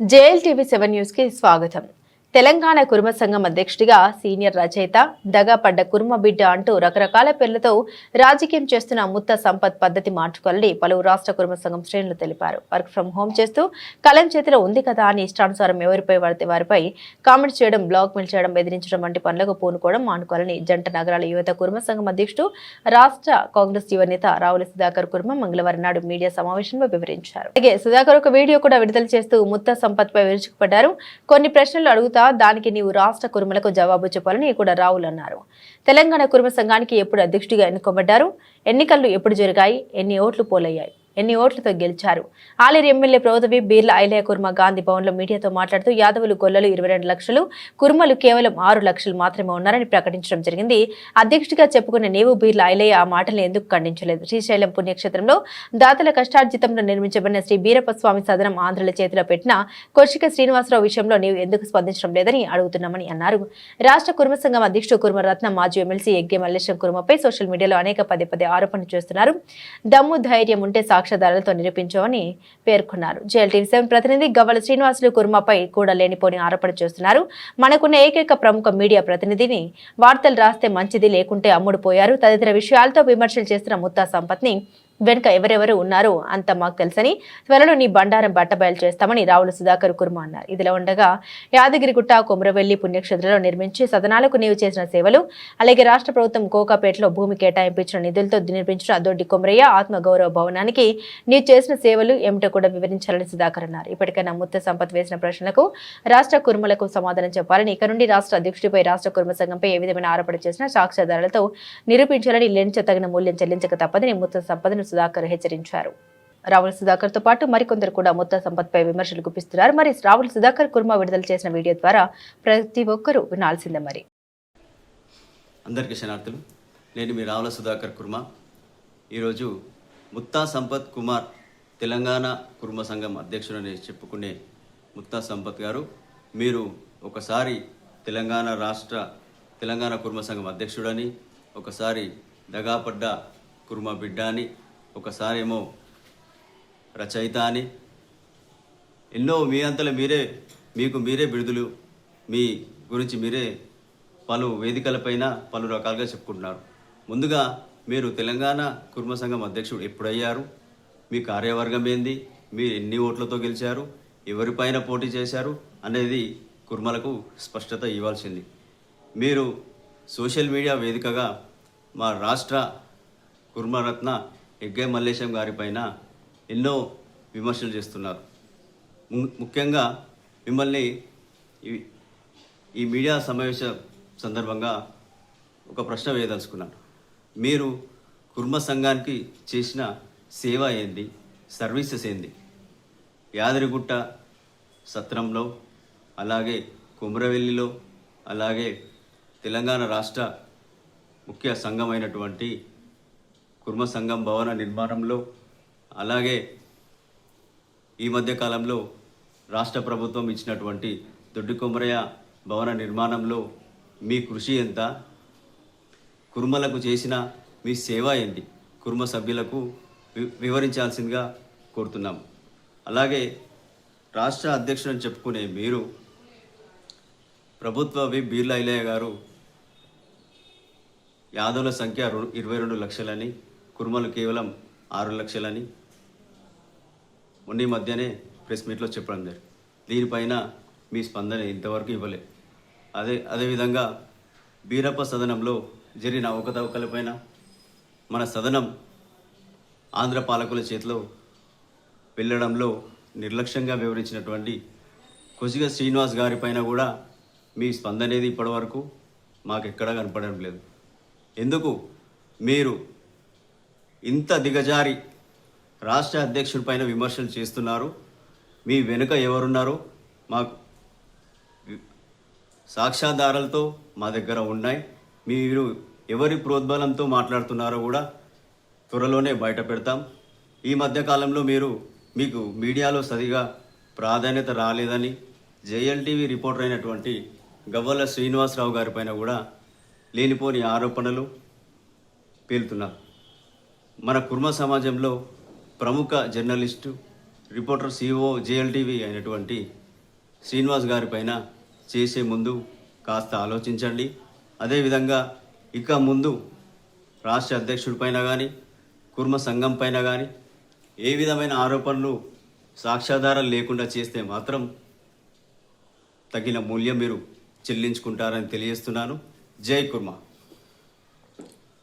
JLTV seven న్యూస్కి స్వాగతం తెలంగాణ కుర్మ సంఘం అధ్యక్షుడిగా సీనియర్ రచయిత దగాపడ్డ కుర్మ బిడ్డ అంటూ రకరకాల పేర్లతో రాజకీయం చేస్తున్న ముత్త సంపత్ పద్ధతి మార్చుకోవాలని పలువురు రాష్ట్ర కుర్మ సంఘం శ్రేణులు తెలిపారు. వర్క్ ఫ్రం హోం చేస్తూ కలం చేతిలో ఉంది కదా అని ఇష్టానుసారం ఎవరిపై పడితే వారిపై కామెంట్ చేయడం బ్లాక్ మెయిల్ చేయడం బెదిరించడం వంటి పనులకు పూనుకోవడం మానుకోవాలని జంట నగరాల యువత కుర్మ సంఘం అధ్యక్షుడు రాష్ట్ర కాంగ్రెస్ యువ నేత రావుల సుధాకర్ కుర్మ మంగళవారం నాడు మీడియా సమావేశంలో వివరించారు. అలాగే సుధాకర్ ఒక వీడియో కూడా విడుదల చేస్తూ ముత్త సంపత్ పై విరుచుకుపడ్డారు. కొన్ని ప్రశ్నలు అడుగుతా దానికి నీవు రాష్ట్ర కురుమలకు జవాబు చెప్పాలని కూడా రావులు అన్నారు. తెలంగాణ కురుమ సంఘానికి ఎప్పుడు అధ్యక్షుడిగా ఎన్నుకోబడ్డారు? ఎన్నికలు ఎప్పుడు జరిగాయి? ఎన్ని ఓట్లు పోలయ్యాయి? ఎన్ని ఓట్లతో గెలిచారు? ఆలేరు ఎమ్మెల్యే ప్రౌదవి బీర్ల ఐలయ కుర్మ గాంధీ భవన్లో మీడియాతో మాట్లాడుతూ యాదవులు గొల్లలు ఇరవై రెండు లక్షలు కుర్మలు కేవలం ఆరు లక్షలు మాత్రమే ఉన్నారని ప్రకటించడం జరిగింది. అధ్యక్షుడిగా చెప్పుకున్న నీవు బీర్ల ఐలయ్య ఆ మాటలను ఎందుకు ఖండించలేదు? శ్రీశైలం పుణ్యక్షేత్రంలో దాతల కష్టార్జితంలో నిర్మించబడిన శ్రీ బీరప్ప స్వామి సదనం ఆంధ్రుల చేతిలో పెట్టిన కొర్షిక శ్రీనివాసరావు విషయంలో నీవు ఎందుకు స్పందించడం లేదని అడుగుతున్నామని అన్నారు. రాష్ట్ర కుర్మ సంఘం అధ్యక్షుడు కుర్మరత్న మాజీ ఎమ్మెల్సీ యజ్ఞ మల్లేశం కుర్మపై సోషల్ మీడియాలో అనేక పదే పదే ఆరోపణలు చేస్తున్నారు. దమ్ము ధైర్యం ఉంటే సాక్షి సాక్ష్యాధారాలతో నిరూపించవని పేర్కొన్నారు. జేఎల్టీవీ సెవెన్ ప్రతినిధి గవ్వల శ్రీనివాసులు కుర్మపై కూడా లేనిపోని ఆరోపణ చేస్తున్నారు. మనకున్న ఏకైక ప్రముఖ మీడియా ప్రతినిధిని వార్తలు రాస్తే మంచిది లేకుంటే అమ్ముడు పోయారు తదితర విషయాలతో విమర్శలు చేస్తున్న ముత్తా సంపత్ని వెనుక ఎవరెవరు ఉన్నారో అంత మాకు తెలుసని త్వరలో నీ బండారం బట్టబయలు చేస్తామని రావుల సుధాకర్ కుర్మ అన్నారు. ఇదిలా ఉండగా యాదగిరిగుట్ట కొమరవెల్లి పుణ్యక్షేత్రంలో నిర్మించి సదనాలకు నీవు చేసిన సేవలు అలాగే రాష్ట్ర ప్రభుత్వం కోకాపేటలో భూమి కేటాయింపించిన నిధులతో నిర్మించిన దొడ్డి కొమరయ్య ఆత్మగౌరవ భవనానికి నీవు చేసిన సేవలు ఏమిటో కూడా వివరించాలని సుధాకర్ అన్నారు. ఇప్పటికైనా ముత్త సంపత్ వేసిన ప్రశ్నలకు రాష్ట్ర కుర్మలకు సమాధానం చెప్పాలని ఇక నుండి రాష్ట్ర అధ్యక్షుడిపై రాష్ట్ర కుర్మ సంఘంపై ఏ విధమైన ఆరోపణ చేసినా సాక్ష్యాధారాలతో నిరూపించాలని లెంచ తగిన మూల్యం చెల్లించక తప్పదని ముత్త సంపదను సుధాకర్ హెచ్చరించారు. రావుల సుధాకర్తో పాటు మరికొందరు కూడా మొత్తం సంపత్పై విమర్శలు గుప్పిస్తున్నారు. మరి రావుల సుధాకర్ కుర్మ విడుదల చేసిన వీడియో ద్వారా ప్రతి ఒక్కరూ వినాల్సిందే మరి. అందరికీ శనార్థులు నేను మీ రావుల సుధాకర్ కుర్మ. ఈరోజు ముత్తా సంపత్ కుమార్ తెలంగాణ కుర్మ సంఘం అధ్యక్షుడని చెప్పుకునే ముత్తా సంపత్ గారు మీరు ఒకసారి తెలంగాణ రాష్ట్ర తెలంగాణ కుర్మ సంఘం అధ్యక్షుడని ఒకసారి దగాపడ్డ కుర్మ బిడ్డ అని ఒకసారేమో రచయిత అని. ఎన్నో మీ అంతలో మీరే మీకు మీరే బిడుదలు మీ గురించి మీరే పలు వేదికలపైన పలు రకాలుగా చెప్పుకుంటున్నారు. ముందుగా మీరు తెలంగాణ కుర్మ సంఘం అధ్యక్షుడు ఎప్పుడయ్యారు? మీ కార్యవర్గం ఏంది? మీరు ఎన్ని ఓట్లతో గెలిచారు? ఎవరిపైన పోటీ చేశారు? అనేది కుర్మలకు స్పష్టత ఇవ్వాల్సింది. మీరు సోషల్ మీడియా వేదికగా మా రాష్ట్ర కుర్మరత్న ఎగ్గై మల్లేశం గారిపైన ఎన్నో విమర్శలు చేస్తున్నారు. ము- ముఖ్యంగా మిమ్మల్ని ఈ- ఈ మీడియా సమావేశ సందర్భంగా ఒక ప్రశ్న వేయదలుచుకున్నాను. మీరు కుర్మ సంఘానికి చేసిన సేవ ఏంది? సర్వీసెస్ ఏంది? యాదరిగుట్ట సత్రంలో అలాగే కుమ్రవెల్లిలో అలాగే తెలంగాణ రాష్ట్ర ముఖ్య సంఘమైనటువంటి కుర్మ సంఘం భవన నిర్మాణంలో అలాగే ఈ మధ్య కాలంలో రాష్ట్ర ప్రభుత్వం ఇచ్చినటువంటి దొడ్డి కొమరయ్య భవన నిర్మాణంలో మీ కృషి ఎంత? కుర్మలకు చేసిన మీ సేవ ఏంటి? కుర్మ సభ్యులకు వి- వివరించాల్సిందిగా కోరుతున్నాం. అలాగే రాష్ట్ర అధ్యక్షుడని చెప్పుకునే మీరు ప్రభుత్వ వి బీర్లా ఇలయ్య గారు యాదవుల సంఖ్య ఇరవై రెండు లక్షలని కుర్మలు కేవలం ఆరు లక్షలని మొన్న మధ్యనే ప్రెస్ మీట్లో చెప్పడం జరిగింది. దీనిపైన మీ స్పందన ఇంతవరకు ఇవ్వలే. అదే అదేవిధంగా బీరప్ప సదనంలో జరిగిన అవకతవకలపైన మన సదనం ఆంధ్ర పాలకుల చేతిలో వెళ్ళడంలో నిర్లక్ష్యంగా వివరించినటువంటి కొసిగ శ్రీనివాస్ గారి పైన కూడా మీ స్పందన అనేది ఇప్పటివరకు మాకు ఎక్కడా కనపడడం లేదు. ఎందుకు? మీరు ఇంత దిగజారి రాష్ట్ర అధ్యక్షుడి పైన విమర్శలు చేస్తున్నారు. మీ వెనుక ఎవరున్నారో మాకు సాక్ష్యాధారాలతో మా దగ్గర ఉన్నాయి. మీరు ఎవరి ప్రోద్బలంతో మాట్లాడుతున్నారో కూడా త్వరలోనే బయట పెడతాం. ఈ మధ్యకాలంలో మీరు మీకు మీడియాలో సరిగా ప్రాధాన్యత రాలేదని జేఎల్టీవీ రిపోర్టర్ అయినటువంటి గవ్వల శ్రీనివాసరావు గారి పైన కూడా లేనిపోని ఆరోపణలు పేలుతున్నారు. మన కుర్మ సమాజంలో ప్రముఖ జర్నలిస్టు రిపోర్టర్ సిఓ జేఎల్టీవీ అయినటువంటి శ్రీనివాస్ గారి పైన చేసే ముందు కాస్త ఆలోచించండి. అదేవిధంగా ఇక ముందు రాష్ట్ర అధ్యక్షుడి పైన కానీ కుర్మ సంఘం పైన కానీ ఏ విధమైన ఆరోపణలు సాక్ష్యాధారాలు లేకుండా చేస్తే మాత్రం తగిన మూల్యం మీరు చెల్లించుకుంటారని తెలియజేస్తున్నాను. జై కుర్మా.